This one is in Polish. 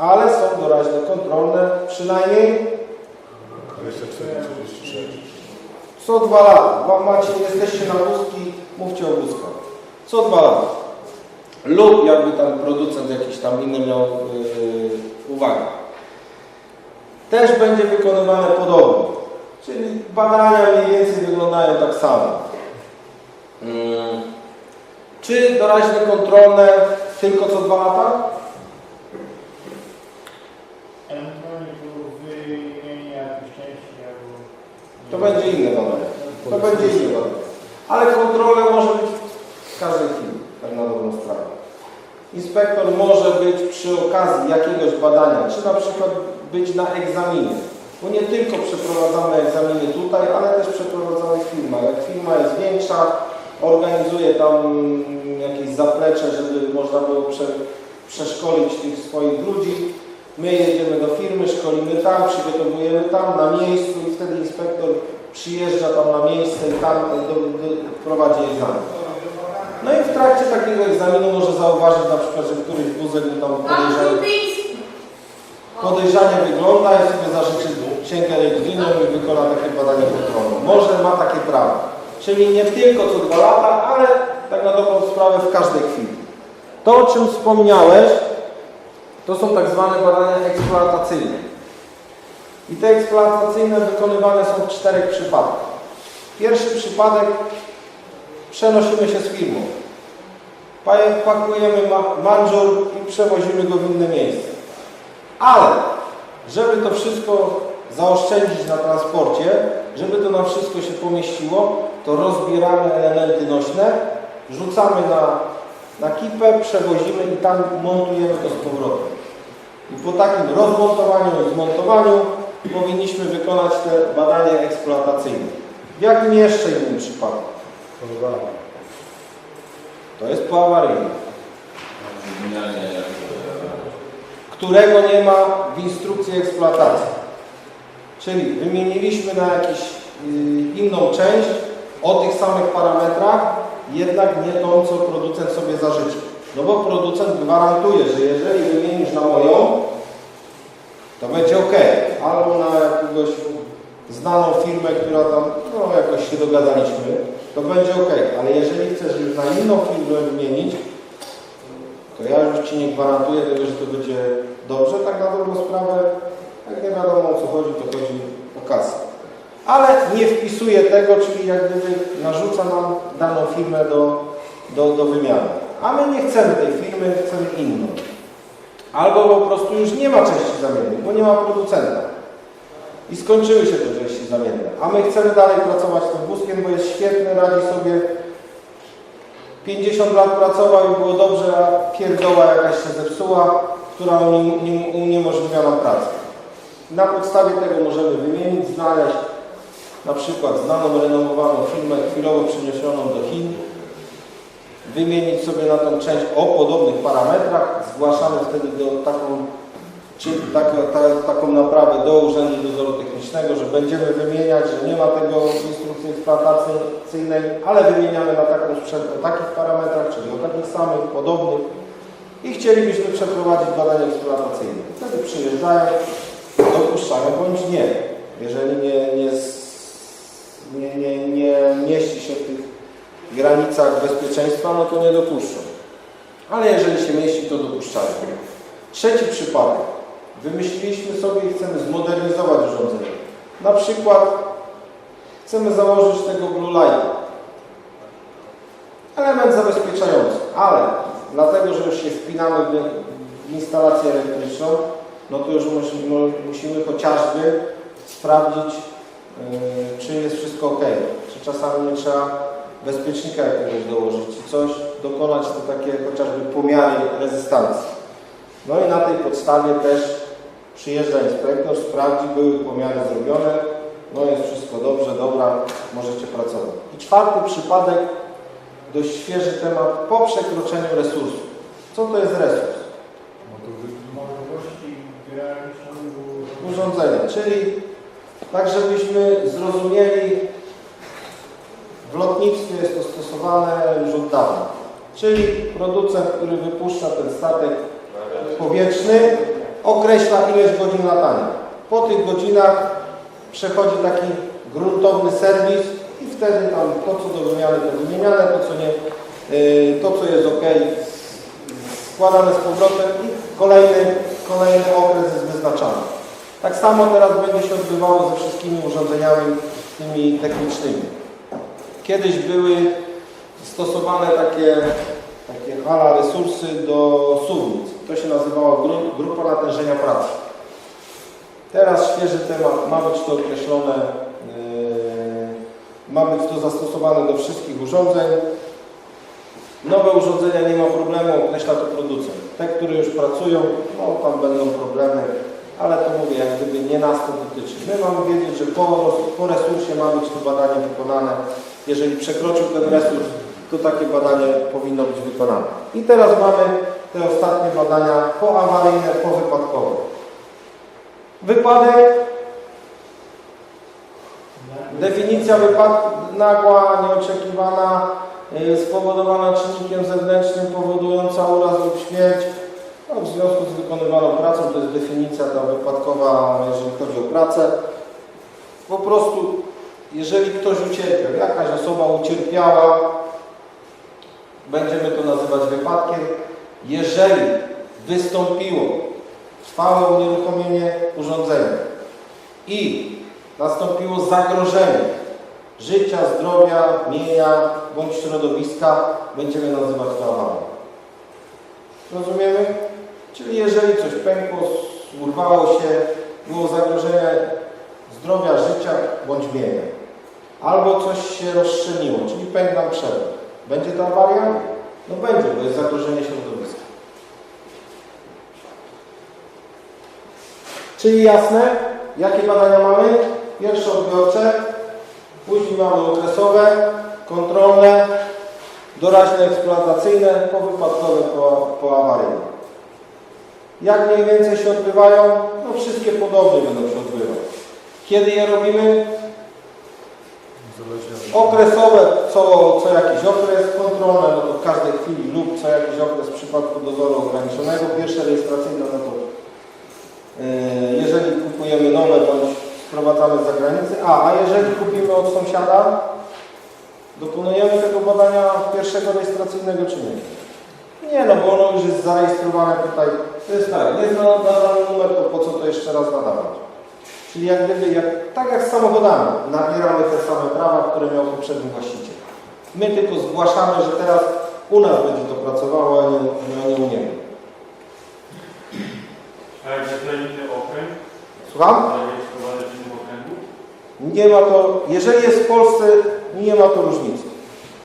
ale są doraźne kontrolne przynajmniej 24, 36. co dwa lata. Macie, jesteście na wózki, mówcie o wózkach. Co dwa lata. Lub jakby tam producent jakiś tam inny miał yy, uwagę. Też będzie wykonywane podobnie. Czyli badania mniej więcej wyglądają tak samo. Mm. Czy doraźne kontrolne tylko co dwa lata? To będzie inne badanie. To będzie inne badanie. Ale kontrolę może być w każdej chwili, tak na dobrą sprawę. Inspektor może być przy okazji jakiegoś badania, czy na przykład być na egzaminie. Bo nie tylko przeprowadzamy egzaminy tutaj, ale też przeprowadzamy w firmach. Jak firma jest większa, organizuje tam jakieś zaplecze, żeby można było prze, przeszkolić tych swoich ludzi. My jedziemy do firmy, szkolimy tam, przygotowujemy tam na miejscu i wtedy inspektor przyjeżdża tam na miejsce i tam do, do, prowadzi egzamin. No i w trakcie takiego egzaminu może zauważyć na przykład, że któryś wózek mu tam podejrzany, podejrzanie wygląda i sobie zażyczy księgę religijną i wykona takie badanie kontrolne. Może ma takie prawo. Czyli nie tylko co dwa lata, ale tak na dobrą sprawę w każdej chwili. To, o czym wspomniałeś, to są tak zwane badania eksploatacyjne. I te eksploatacyjne wykonywane są w czterech przypadkach. Pierwszy przypadek przenosimy się z firmą. Pa- Pakujemy ma- manżur i przewozimy go w inne miejsce. Ale, żeby to wszystko zaoszczędzić na transporcie, żeby to nam wszystko się pomieściło, to rozbieramy elementy nośne, rzucamy na, na kipę, przewozimy i tam montujemy to z powrotem. I po takim rozmontowaniu i zmontowaniu powinniśmy wykonać te badania eksploatacyjne. W jakim jeszcze innym przypadku? To jest po awaryjnym, którego nie ma w instrukcji eksploatacji. Czyli wymieniliśmy na jakąś y, inną część o tych samych parametrach, jednak nie tą, co producent sobie zażyczy. No bo producent gwarantuje, że jeżeli wymienisz na moją, to będzie ok. Albo na jakiegoś znaną firmę, która tam, no jakoś się dogadaliśmy, to będzie ok. Ale jeżeli chcesz już na inną firmę wymienić, to ja już Ci nie gwarantuję tego, że to będzie dobrze. Tak na dobrą sprawę, jak nie wiadomo o co chodzi, to chodzi o kasę. Ale nie wpisuje tego, czyli jak gdyby narzuca nam daną firmę do, do, do wymiany. A my nie chcemy tej firmy, chcemy inną. Albo po prostu już nie ma części zamiennych, bo nie ma producenta. I skończyły się te części zamienne. A my chcemy dalej pracować tym wózkiem, bo jest świetny, radzi sobie 50 lat pracował i było dobrze, a pierdoła jakaś się zepsuła, która uni- uni- uniemożliwia nam pracę. Na podstawie tego możemy wymienić, znaleźć na przykład znaną, renomowaną firmę chwilowo przeniesioną do Chin, wymienić sobie na tą część o podobnych parametrach, zgłaszamy wtedy do taką, czy taką, ta, taką naprawę do Urzędu Dozoru Technicznego, że będziemy wymieniać, że nie ma tego instrukcji eksploatacyjnej, ale wymieniamy na taką sprzęt o takich parametrach, czyli o takich samych, podobnych i chcielibyśmy przeprowadzić badania eksploatacyjne. Wtedy przyjeżdżają, dopuszczają bądź nie. Jeżeli nie, nie, granicach bezpieczeństwa, no to nie dopuszczą. Ale jeżeli się mieści, to dopuszczają. Trzeci przypadek. Wymyśliliśmy sobie i chcemy zmodernizować urządzenie. Na przykład chcemy założyć tego blue lighta. Element zabezpieczający, ale dlatego, że już się wpinamy w- instalację elektryczną, no to już musimy, chociażby sprawdzić, yy, czy jest wszystko ok. Czy czasami nie trzeba bezpiecznika jakiegoś dołożyć, czy coś, dokonać to takie chociażby pomiary rezystancji. No i na tej podstawie też przyjeżdża inspektor, sprawdzi, były pomiary zrobione, no jest wszystko dobrze, dobra, możecie pracować. I czwarty przypadek, dość świeży temat, po przekroczeniu resursu. Co to jest resurs? Urządzenia, czyli tak żebyśmy zrozumieli, w lotnictwie jest to stosowane już od dawna. Czyli producent, który wypuszcza ten statek powietrzny, określa ilość godzin latania. Po tych godzinach przechodzi taki gruntowny serwis i wtedy tam to, co do wymiany, to wymieniane, to, co nie, yy, to, co jest ok, składane z powrotem i kolejny, kolejny okres jest wyznaczany. Tak samo teraz będzie się odbywało ze wszystkimi urządzeniami tymi technicznymi. Kiedyś były stosowane takie, takie hala resursy do suwnic. To się nazywało gru- grupa natężenia pracy. Teraz świeży temat, ma być to określone, yy, ma być to zastosowane do wszystkich urządzeń. Nowe urządzenia nie ma problemu, określa to producent. Te, które już pracują, no tam będą problemy, ale to mówię, jak gdyby nie nas to dotyczy. My mamy wiedzieć, że po, po resursie ma być to badanie wykonane. Jeżeli przekroczył ten resurs, to takie badanie powinno być wykonane. I teraz mamy te ostatnie badania poawaryjne, powypadkowe. Wypadek Definicja wypadku nagła, nieoczekiwana, y, spowodowana czynnikiem zewnętrznym, powodująca uraz lub śmierć. Związku z wykonywaną pracą, to jest definicja ta wypadkowa, jeżeli chodzi o pracę. Po prostu, jeżeli ktoś ucierpiał, jakaś osoba ucierpiała, będziemy to nazywać wypadkiem. Jeżeli wystąpiło trwałe unieruchomienie urządzenia i nastąpiło zagrożenie życia, zdrowia, mienia bądź środowiska, będziemy nazywać to awarią. Rozumiemy? Czyli jeżeli coś pękło, urwało się, było zagrożenie zdrowia, życia bądź mienia, albo coś się rozstrzeniło, czyli pęk nam przerwał, będzie to awaria? No będzie, bo jest zagrożenie środowiska. Czyli jasne, jakie badania mamy? Pierwsze odbiorcze, później mamy okresowe, kontrolne, doraźne eksploatacyjne, powypadkowe, po, poawaryjne. Jak mniej więcej się odbywają? No wszystkie podobnie będą się odbywać. Kiedy je robimy? Okresowe co, co jakiś okres, kontrolne no to w każdej chwili lub co jakiś okres w przypadku dozoru ograniczonego. Pierwsze rejestracyjne no to yy, jeżeli kupujemy nowe bądź sprowadzamy z zagranicy, a, a jeżeli kupimy od sąsiada, dokonujemy tego badania pierwszego rejestracyjnego czy nie? Nie, no bo ono już jest zarejestrowane tutaj. To jest tak, jest nadany numer, to po co to jeszcze raz nadawać? Czyli jak gdyby, jak, tak jak z samochodami, nabieramy te same prawa, które miał poprzedni właściciel. My tylko zgłaszamy, że teraz u nas będzie to pracowało, a nie, a nie u niego. A jak okręg, Słucham? zarejestrowany w innym okręgu? Nie ma to, jeżeli jest w Polsce, nie ma to różnicy.